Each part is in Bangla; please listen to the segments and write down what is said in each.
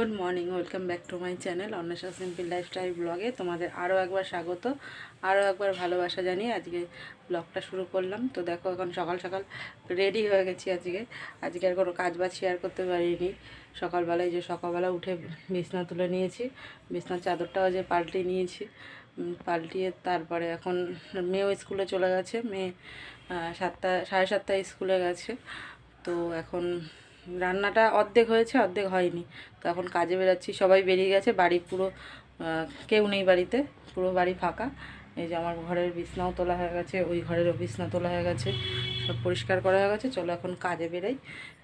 Good morning, welcome back to my channel Anwesha simple lifestyle ব্লগে। তোমাদের আরও একবার স্বাগত, আরও একবার ভালোবাসা জানিয়ে আজকে ব্লগটা শুরু করলাম। তো দেখো, এখন সকাল সকাল রেডি হয়ে গেছি আজকে। আজকে আর কোনো কাজ বাজ শেয়ার করতে পারিনি। সকালবেলায় যে সকালবেলা উঠে বিছনা তুলে নিয়েছি, বিছনার চাদরটাও যে পাল্টে নিয়েছি পাল্টিয়ে তারপরে এখন মেয়েও স্কুলে চলে গেছে, মেয়ে সাতটা, সাড়ে সাতটায় স্কুলে গেছে। তো এখন রান্নাটা অর্ধেক হয়েছে, অর্ধেক হয়নি। তো এখন কাজে বেরাচ্ছি, সবাই বেরিয়ে গেছে, বাড়ি পুরো কেউ নেই বাড়িতে, পুরো বাড়ি ফাঁকা। এই যে আমার ঘরের বিছনাও তোলা হয়ে গেছে, ওই ঘরেরও বিছনা তোলা হয়ে গেছে, সব পরিষ্কার করা হয়ে গেছে। চলো এখন কাজে বেরাই,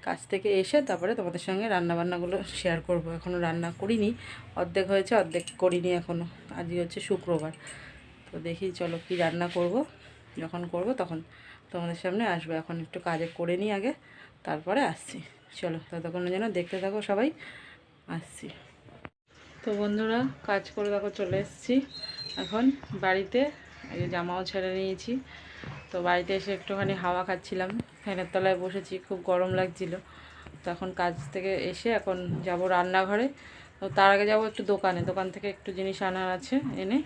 কাজ থেকে এসে তারপরে তোমাদের সঙ্গে রান্নাবান্নাগুলো শেয়ার করব। এখনও রান্না করিনি, অর্ধেক হয়েছে, অর্ধেক করিনি এখনও আজকে হচ্ছে শুক্রবার। তো দেখি চলো কি রান্না করব, যখন করব তখন তোমাদের সামনে আসবে। এখন একটু কাজে করে নিই আগে, তারপরে আসছি। চলো ততক্ষণের যেন দেখতে থাকো সবাই। আসছি। তো বন্ধুরা, কাজ করে দেখো চলে এসেছি। এখন বাড়িতে জামাও ছেড়ে নিয়েছি। তো বাড়িতে এসে একটুখানি হাওয়া খাচ্ছিলাম। ফ্যানের তলায় বসেছি, খুব গরম লাগছিল। তো এখন কাজ থেকে এসে এখন যাব রান্নাঘরে। তো তার আগে যাব একটু দোকানে। দোকান থেকে একটু জিনিস আনার আছে এনে।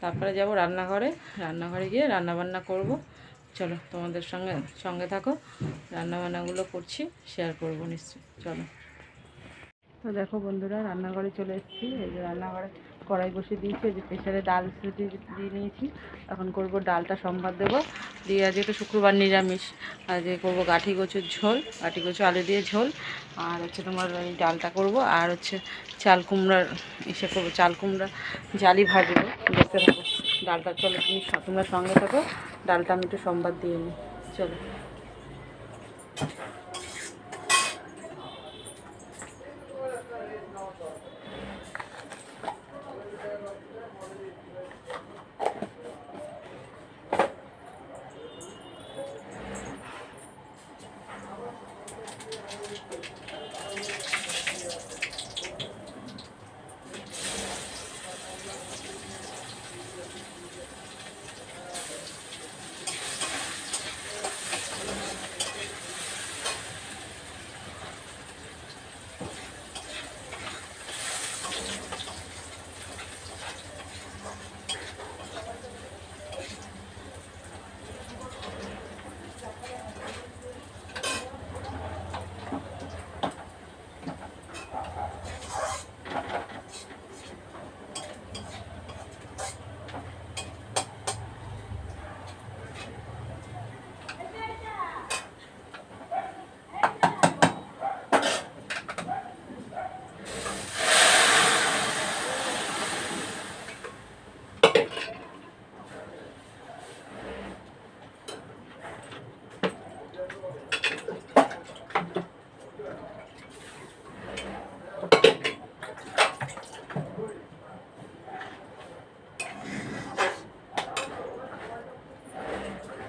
তারপরে যাব রান্নাঘরে। রান্নাঘরে গিয়ে রান্নাবান্না করব। চলো, তোমাদের সঙ্গে সঙ্গে থাকো। রান্নাবান্নাগুলো করছি শেয়ার করব নিশ্চয়ই। চলো। তো দেখো বন্ধুরা, রান্নাঘরে চলে এসেছি। এই যে রান্নাঘরে কড়াই বসে দিয়েছি, এই যে প্রেশারে ডাল সিটি দিয়ে নিয়েছি। এখন করব ডালটা সম্বাদ দেবো। দিয়ে আজকে তো শুক্রবার নিরামিষ। আজকে করব গাঠি কচুর ঝোল, গাঠি কচু আলু দিয়ে ঝোল। আর হচ্ছে তোমার এই ডালটা করব। আর হচ্ছে চাল কুমড়ার ইসে করব, চাল কুমড়া জালি ভাজবো। দেখতে থাকো। ডালটা চলো তুমি তোমরা সঙ্গে থাকো। ডালটা আমি একটু সোমবার দিয়ে নিই। চলো।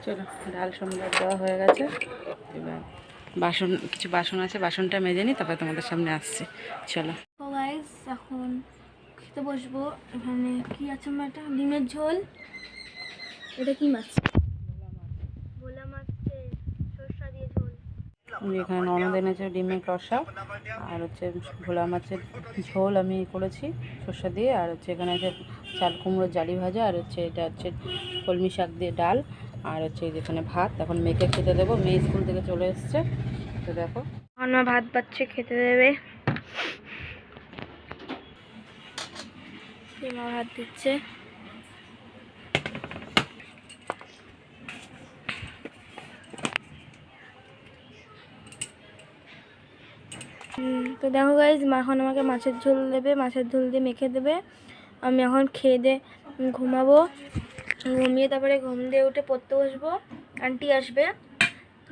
চলো ডাল সম্বাদ দেওয়া হয়ে গেছে। এবার বাসন কিছু বাসন আছে বাসনটা মেজে নিই তারপরে তোমাদের সামনে আসছি। চলো। এখন খেতে বসবো। এখানে কি আছে আমার এটা ডিমের ঝোল। এটা কি মাছ? ভোলা মাছ সরষা দিয়ে ঝোল। এখানে ননদ এনেছে ডিমের কষা আর হচ্ছে ভোলা মাছের ঝোল আমি করেছি সর্ষে দিয়ে আর হচ্ছে এখানে আছে চাল কুমড়ো জালি ভাজা আর হচ্ছে এটা হচ্ছে কলমি শাক দিয়ে ডাল। আর হচ্ছে যেখানে ভাত, এখন মেয়েকে খেতে দেবো। মেয়ে স্কুল থেকে চলে এসছে। তো দেখো। আমার মা ভাত পাচ্ছে খেতে দেবে। মা ভাত দিচ্ছে। তো দেখো গাইজ মা এখন আমাকে মাছের ঝোল দেবে। মাছের ঝোল দিয়ে মেখে দেবে। আমি এখন খেয়ে দিয়ে ঘুমাবো। ঘুমিয়ে তারপরে ঘুম দিয়ে উঠে পড়তে বসবো। আন্টি আসবে।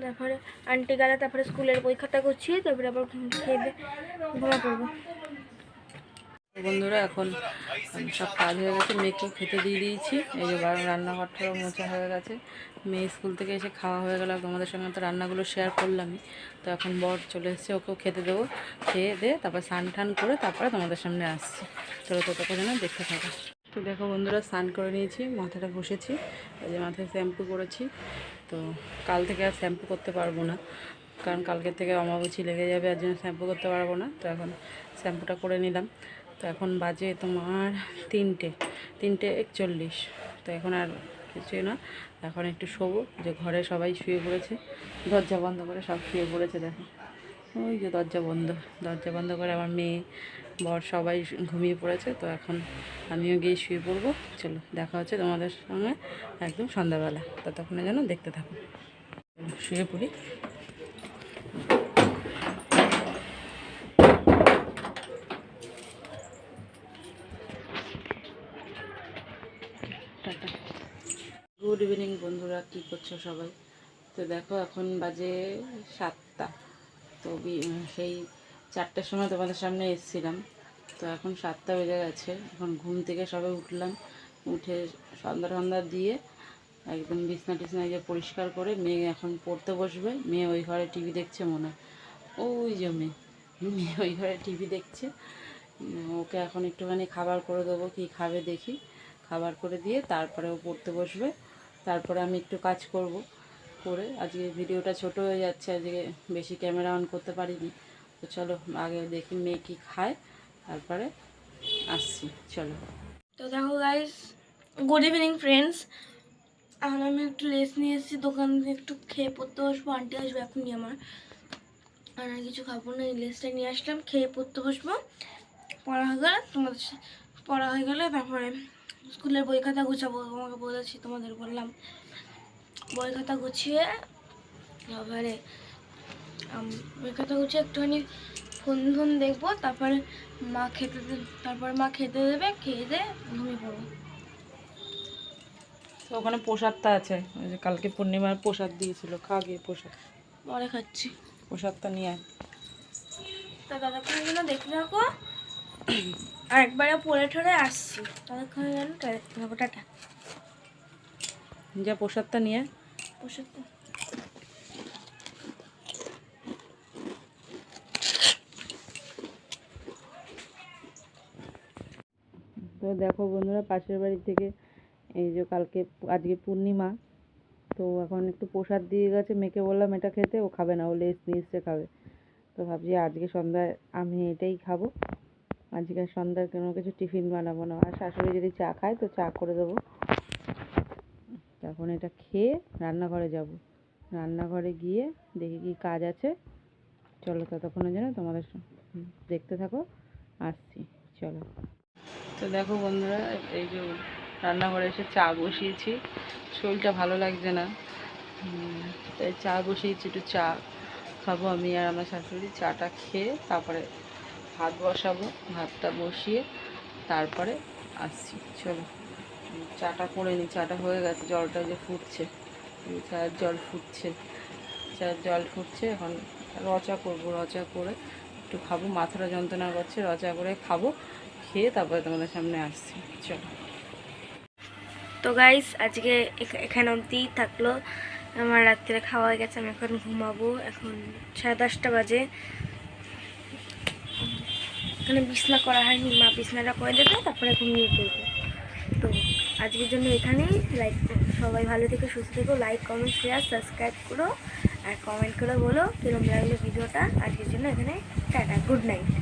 তারপরে আন্টি গেলে তারপরে স্কুলের পরীক্ষাটা করছি, তারপরে আবার ঘুম- খেয়ে ঘুমা পড়ব। বন্ধুরা, এখন সব কাজ হয়ে গেছে। মেয়েকেও খেতে দিয়ে দিয়েছি। এই যে বারো রান্নাঘরটাও মোচা হয়ে গেছে। মেয়ে স্কুল থেকে এসে খাওয়া হয়ে গেল। তোমাদের সঙ্গে তো রান্নাগুলো শেয়ার করলামই। তো এখন বর চলে এসেছে, ওকেও খেতে দেবো। খেয়ে দে তারপর স্নান করে তারপরে তোমাদের সামনে আসছি। চলো তো তখন দেখতে থাকো। তো দেখো বন্ধুরা, স্নান করে নিয়েছি, মাথাটা ঘষেছি যে মাথায় শ্যাম্পু করেছি। তো কাল থেকে আর শ্যাম্পু করতে পারব না, কারণ কালকে থেকে অমাবুচি লেগে যাবে, আর জন্য শ্যাম্পু করতে পারব না। তো এখন শ্যাম্পুটা করে নিলাম। তো এখন বাজে তোমার তিনটে তিনটে একচল্লিশ। তো এখন আর কিছুই না, এখন একটু শোবো, যে ঘরে সবাই শুয়ে পড়েছে, দরজা বন্ধ করে সব শুয়ে পড়েছে দেখো। ওই যে দরজা বন্ধ দরজা বন্ধ করে আমার মেয়ে বর সবাই ঘুমিয়ে পড়েছে, তো এখন আমিও গিয়ে শুয়ে পড়ব। চলো, দেখা হচ্ছে তোমাদের সঙ্গে একদম সন্ধ্যাবেলা। ততক্ষণে যেন দেখতে থাকো। শুয়ে পড়ি। গুড ইভিনিং বন্ধুরা, কী করছ সবাই? তো দেখো, এখন বাজে সাতটা। তো সেই চারটের সময় তোমাদের সামনে এসেছিলাম। তো এখন সাতটা বেজে গেছে। এখন ঘুম থেকে সবে উঠলাম। উঠে সন্ধ্যা সন্ধ্যা দিয়ে একদম বিছনা টিছনা যে পরিষ্কার করে মেয়ে এখন পড়তে বসবে। মেয়ে ওই ঘরে টিভি দেখছে মনে। ওই যে মেয়ে। মেয়ে ওই ঘরে টিভি দেখছে। ওকে এখন একটুখানি খাবার করে দেবো। কি খাবে দেখি। খাবার করে দিয়ে তারপরে ও পড়তে বসবে। তারপরে আমি একটু কাজ করব। করে আজকে ভিডিওটা ছোট হয়ে যাচ্ছে। আজকে বেশি ক্যামেরা অন করতে পারিনি। তো চলো, আগে দেখি মেয়ে কি খায়, তারপরে আসছি, চলো। তো দেখো গাইস গুড ইভিনিং ফ্রেন্ডস এখন আমি একটু লেস নিয়ে এসেছি, দোকান একটু খেয়ে পড়তে বসবো, আন্টি আসবে এখনই আমার। আর আর কিছু খাব না, এই লেসটা নিয়ে আসলাম, খেয়ে পড়তে বসবো। পড়া হয়ে গেলে তোমাদের পড়া হয়ে গেলে তারপরে স্কুলের বই খাতা গুছাবো, তোমাকে বলেছি, তোমাদের বললাম। বই খাতা গুছিয়ে, তারপরে বই খাতা একটুখানি ফোন ফোন দেখব তারপরে মা খেতে তারপরে মা খেতে দেবে খেয়ে দিয়ে ঘুমিয়ে পড়ব। তো ওখানে প্রসাদটা আছে ওই যে কালকে পূর্ণিমার প্রসাদ দিয়েছিল খা গিয়ে প্রসাদ। পরে খাচ্ছি। প্রসাদটা নিয়ে আয়। তা ততক্ষণের জন্য দেখতে থাকো আর একবারে পরে ঠরে আসছি। ততক্ষণের জন্য টা- দেখতে থাকো টাটা যা প্রসাদটা নিয়ে আয়। তো। দেখো বন্ধুরা, পাশের বাড়ি থেকে এই যে কালকে আজকে পূর্ণিমা, তো এখন একটু প্রসাদ দিয়ে গেছে। মেয়েকে বললাম, এটা খেতে, ও খাবে না, ও লেস নিয়ে খাবে। তো ভাবছি আজকে সন্ধ্যায় আমি এটাই খাব। আজকে সন্ধ্যায় কোনো কিছু টিফিন বানাবো না। আর শাশুড়ি যদি চা খায়, তো চা করে দেবো। তখন এটা খেয়ে রান্নাঘরে যাব। রান্নাঘরে গিয়ে দেখি কি কাজ আছে। চলো ততক্ষণের জন্য তোমাদের দেখতে থাকো, আসছি। চলো। তো দেখো বন্ধুরা, এই যে রান্নাঘরে এসে চা বসিয়েছি। শরীরটা ভালো লাগছে না। তাই চা বসিয়েছি, একটু চা খাব আমি আর আমার শাশুড়ি। চাটা খেয়ে তারপরে ভাত বসাবো, ভাতটা বসিয়ে তারপরে আসছি। চলো, চাটা করে নিই চাটা হয়ে গেছে, জলটা যে ফুটছে। চায়ের জল ফুটছে, চায়ের জল ফুটছে, এখন রচা করব, রচা করে একটু খাব, মাথাটা যন্ত্রণা করছে, রচা করে খাব। খেয়ে তারপরে তোমাদের সামনে আসছি। চলো। তো গাইস আজকে এখ- এখানে অবধিই থাকল। আমার রাত্রে খাওয়া হয়ে গেছে, আমি এখন ঘুমাবো। এখন সাড়ে দশটা বাজে। এখানে বিছনা করা হয়নি, মা বিছনাটা করে দেবে, তারপরে ঘুমিয়ে পড়ব। তো আজকের জন্য এখানেই। লাইক সবাই ভালো থেকে, সুস্থ থেকো। লাইক কমেন্ট শেয়ার সাবস্ক্রাইব করো। আর কমেন্ট করে বলো কিরম লাগল ভিডিওটা আজকের জন্য এখানে টাটা গুড নাইট